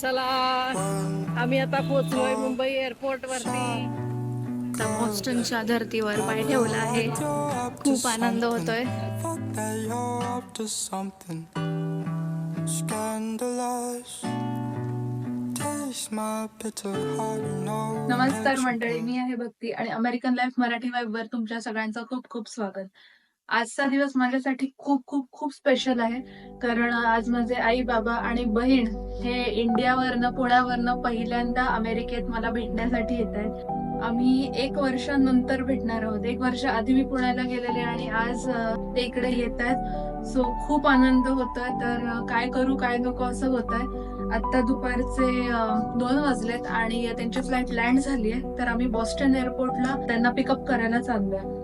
चला. आम्ही आता पोहोचलोय मुंबई एअरपोर्ट वरती. आता बॉस्टनच्या धर्तीवर पाय ठेवला आहे. खूप आनंद होतोय. नमस्कार मंडळी मी आहे भक्ती आणि अमेरिकन लाईफ मराठी वाईब वर तुमच्या सगळ्यांचं खूप खूप स्वागत. आजचा दिवस माझ्यासाठी खूप खूप खूप स्पेशल आहे. कारण आज माझे आई बाबा आणि बहीण हे इंडियावरनं पुण्यावरनं पहिल्यांदा अमेरिकेत मला भेटण्यासाठी येत आहेत. आम्ही एक वर्षानंतर भेटणार आहोत. एक वर्ष आधी मी पुण्याला गेलेले आणि आज ते इकडे येत आहेत. सो खूप आनंद होतोय तर काय करू काय नको असं होत आहे. आता दुपारचे दोन वाजलेत आणि त्यांची फ्लाईट लँड झाली आहे. तर आम्ही बॉस्टन एअरपोर्टला त्यांना पिकअप करायला चाललोय.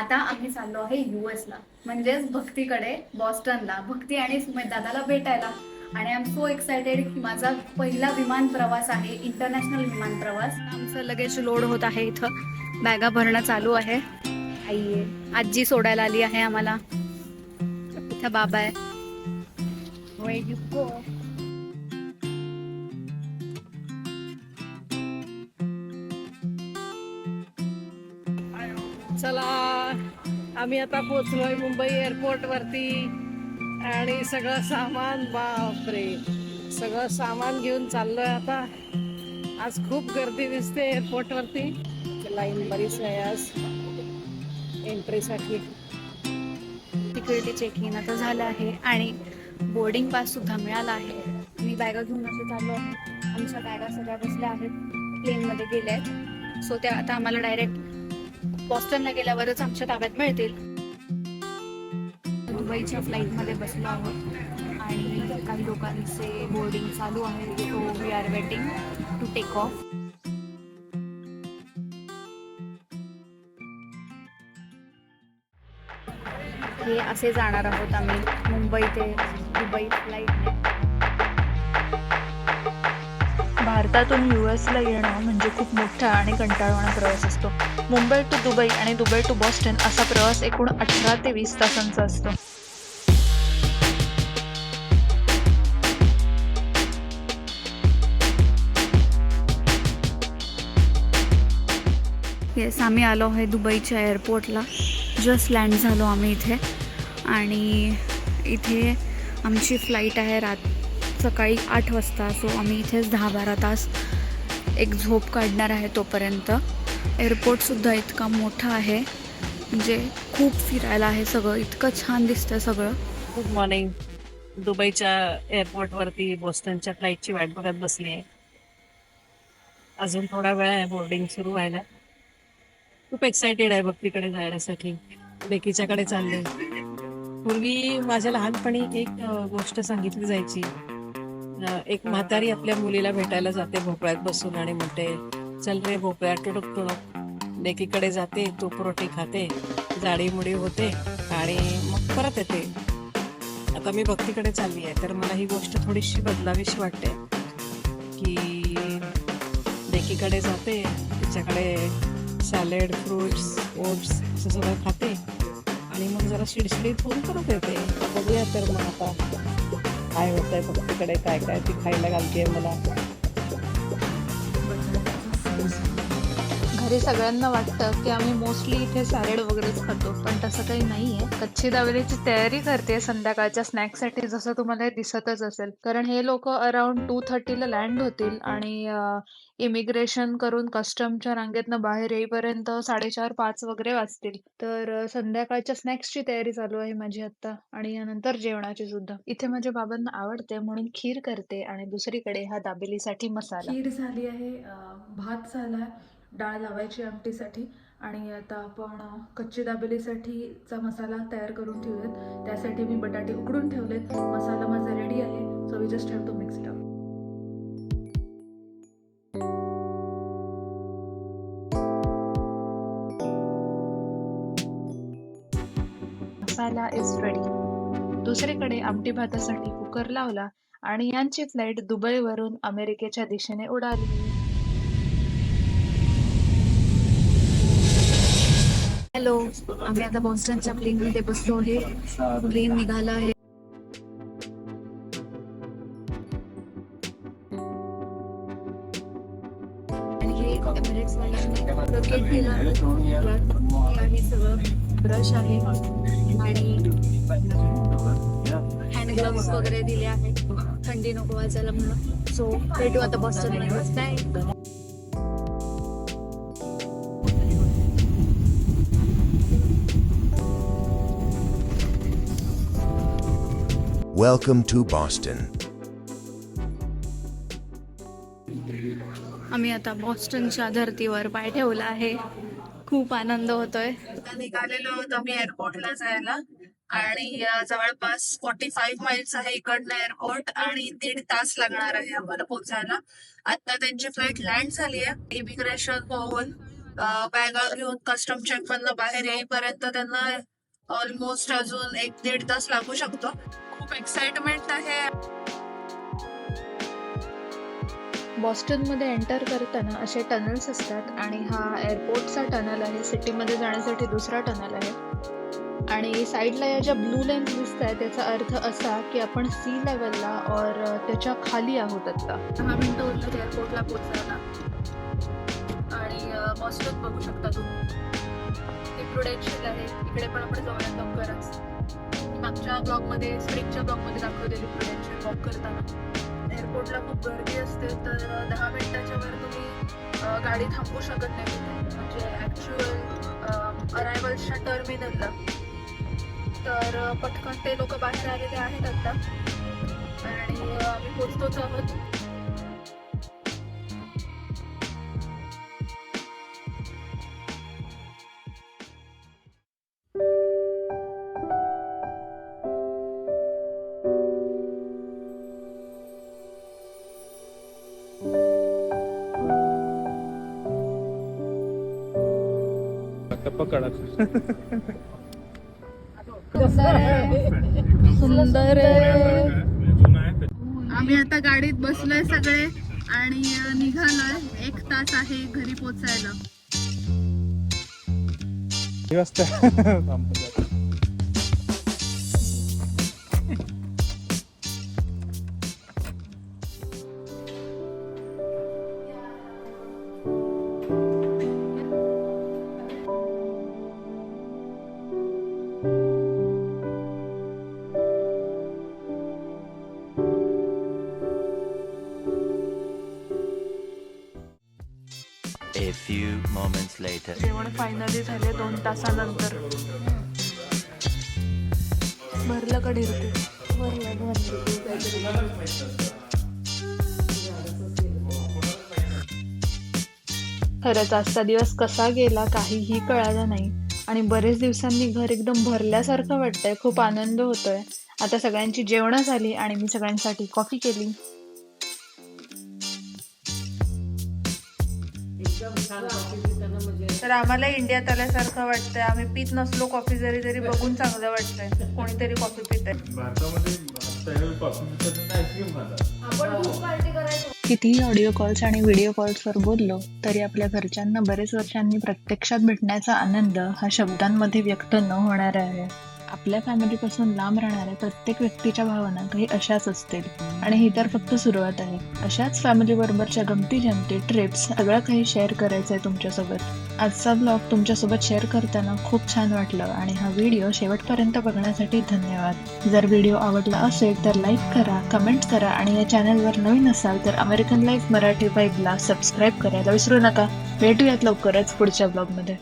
आता आम्ही चाललो आहे युएस ला. म्हणजेच भक्तीकडे बॉस्टनला. भक्ती आणि सुमित दादाला भेटायला. आणि आय एम सो एक्सायटेड की माझा पहिला विमान प्रवास आहे इंटरनॅशनल विमान प्रवास. आमचं लगेच लोड होत आहे इथं. बॅगा भरणं चालू आहे. आई आहे आजी सोडायला आली आहे आम्हाला. इथं बाबा आहे. चला आम्ही आता पोचलोय मुंबई एअरपोर्ट वरती. आणि सगळं सामान बापरे. सगळं सामान घेऊन चाललोय आता. आज खूप गर्दी दिसते एअरपोर्ट वरती. लाईन बरीच आहे आज. एंट्रीसाठी सिक्युरिटी चेकिंग आता झालं आहे. आणि बोर्डिंग पास सुद्धा मिळाला आहे. मी बॅगा घेऊन असे चाललो आहे. आमच्या बॅगा सगळ्या बसल्या आहेत. प्लेनमध्ये गेल्या आहेत. सो त्या आता आम्हाला डायरेक्ट बॉस्टनला गेल्यावरच आमच्या ताब्यात मिळतील. दुबईच्या फ्लाईटमध्ये बसलो आहोत. आणि काही लोकांचे बोर्डिंग चालू आहे. So we are waiting to take off हे असे जाणार आहोत आम्ही. मुंबई ते दुबई फ्लाईट भारतातून यू एसला येणं म्हणजे खूप मोठा आणि कंटाळवाणा प्रवास असतो. मुंबई टू दुबई आणि दुबई टू बॉस्टन असा प्रवास एकूण अठरा ते वीस तासांचा असतो. येस आम्ही आलो आहे दुबईच्या एअरपोर्टला जस्ट लँड झालो आम्ही इथे. आणि इथे आमची फ्लाईट आहे रात सकाळी आठ वाजता. सो आम्ही इथेच दहा बारा तास एक झोप काढणार आहे तोपर्यंत. एअरपोर्टसुद्धा इतका मोठा आहे. म्हणजे खूप फिरायला आहे सगळं. इतकं छान दिसतं सगळं. गुड मॉर्निंग दुबईच्या एअरपोर्ट वरती बोस्टनच्या फ्लाईटची वाट बघत बसली आहे अजून थोडा वेळ आहे बोर्डिंग सुरू व्हायला. खूप एक्सायटेड आहे बघ तिकडे जाण्यासाठी. बेकीच्याकडे चालले पूर्वी माझ्या लहानपणी एक गोष्ट सांगितली जायची. एक म्हातारी आपल्या मुलीला भेटायला जाते भोपळ्यात बसून आणि म्हणते चल रे भोपळ्या टुडुक टुडुक लेकीकडे जाते तूप रोटी खाते जाडीमुडी होते आणि मग परत येते. आता मी भक्तीकडे चालली आहे तर मला ही गोष्ट थोडीशी बदलावीशी वाटते. की लेकीकडे जाते तिच्याकडे सॅलेड फ्रुट्स ओट्स असं सगळं खाते आणि मग जरा शिडशिडीत होऊन परत येते. बघूया तर मग आता काय होत आहे भक्तीकडे काय काय ती खायला घालते मला. happens. घरी सगळ्यांना वाटतं की आम्ही मोस्टली इथे सॅलड वगैरेच खातो पण तसं काही नाही आहे कच्ची दाबेलीची तयारी करते संध्याकाळच्या स्नॅक्ससाठी जसं तुम्हाला हे दिसतच असेल. कारण हे लोक अराउंड टू थर्टीला लँड होतील आणि इमिग्रेशन करून कस्टमच्या रांगेतनं बाहेर येईपर्यंत साडेचार पाच वगैरे वाजतील. तर संध्याकाळच्या स्नॅक्सची तयारी चालू आहे माझी आत्ता आणि यानंतर जेवणाची सुद्धा. इथे माझ्या बाबांना आवडते म्हणून खीर करते आणि दुसरीकडे हा दाबेलीसाठी मसाला. खीर झाली आहे भात झाला डाळ लावायची आमटीसाठी आणि आता आपण कच्ची दाबेलीसाठीचा मसाला तयार करून ठेवूयात. त्यासाठी मी बटाटे उकडून ठेवलेत. मसाला माझा रेडी आहे. So we just have to mix up masala is ready दुसरीकडे आमटी भातासाठी कुकर लावला आणि यांची फ्लाईट दुबईवरून अमेरिकेच्या दिशेने उडाली. हॅलो आम्ही आता बॉस्टनच्या प्लेन मध्ये बसलो आहे. प्लेन निघाला आहे. आणि हे सगळं ब्रश आहे आणि हँड ग्लव्स वगैरे दिले आहेत. थंडी नको वाजायला म्हणून. सो भेटू आता Boston bye Welcome to Boston. आम्ही आता बॉस्टनच्या धर्तीवर पाय ठेवला आहे. खूप आनंद होतोय. निघालेलो आहोत आम्ही एअरपोर्टला जायला. आणि जवळपास फोर्टी फाईव्ह माइल्स आहे इकडनं एअरपोर्ट आणि दीड तास लागणार आहे आम्हाला पोहोचायला. आता त्यांची फ्लाईट लँड झाली आहे. इमिग्रेशन होऊन बॅग घेऊन कस्टम चेक मधनं बाहेर येईपर्यंत त्यांना ऑलमोस्ट अजून एक दीड तास लागू शकतो. खूप एक्साइटमेंट आहे. बॉस्टनमध्ये एंटर करताना असे टनल्स असतात आणि हा एअरपोर्टचा टनल आहे. सिटीमध्ये जाण्यासाठी दुसरा टनल आहे. आणि साईडला या ज्या ब्लू लाईन्स दिसत आहेत त्याचा अर्थ असा की आपण सी लेवलला और त्याच्याखाली आहोत आता. दहा मिनटं उरलं एअरपोर्टला पोहोचायला. आणि बॉस्टन बघू शकता तुम्ही. ते प्रुडेन्शियल आहे. इकडे पण आपण जाऊया लवकरच मागच्या ब्लॉगमध्ये स्प्रिंगच्या ब्लॉगमध्ये दाखवलेली प्रुडेन्शियल वॉक करताना. एअरपोर्टला खूप गर्दी असते तर दहा मिनिटाच्या वर तुम्ही गाडी थांबवू शकत नाही. म्हणजे ॲक्च्युअल अरायवल्सच्या टर्मिनलला तर पटकन ते लोक बाहेर आलेले आहेत आता. आणि आम्ही पोचतोच आहोत. सुंदर आम्ही आता गाडीत बसलोय सगळे आणि निघालोय. एक तास आहे घरी पोचायला. A few moments later. जेवण फायनली झाले दोन तासानंतर. भरलं का ढिरते खरंच आजचा दिवस कसा गेला काहीही कळालं नाही. आणि बरेच दिवसांनी घर एकदम भरल्यासारखं वाटतंय. खूप आनंद होतोय. आता सगळ्यांची जेवणं झाली आणि मी सगळ्यांसाठी कॉफी केली. तर आम्हाला इंडियात आल्यासारखं वाटतंय. आम्ही पित नसलो कॉफी जरी तरी बघून चांगलं वाटतंय. कोणीतरी कॉफी पित आहे. कितीही ऑडिओ कॉल्स आणि व्हिडिओ कॉल्सवर बोललो तरी आपल्या घरच्यांना बरेच वर्षांनी प्रत्यक्षात भेटण्याचा आनंद हा शब्दांमध्ये व्यक्त न होणारा आहे. आपल्या फॅमिलीपासून लांब राहणाऱ्या प्रत्येक व्यक्तीच्या भावना काही अशाच असतील. आणि ही तर फक्त सुरुवात आहे. अशाच फॅमिली बरोबरच्या गमती जमती ट्रिप्स सगळं काही शेअर करायचं आहे तुमच्यासोबत. आजचा ब्लॉग तुमच्यासोबत शेअर करताना खूप छान वाटलं आणि हा व्हिडिओ शेवटपर्यंत बघण्यासाठी धन्यवाद. जर व्हिडिओ आवडला असेल तर लाईक करा कमेंट करा आणि या चॅनलवर नवीन असाल तर अमेरिकन लाईफ मराठी वाईबला सबस्क्राईब करायला विसरू नका. भेटूयात लवकरच पुढच्या ब्लॉगमध्ये.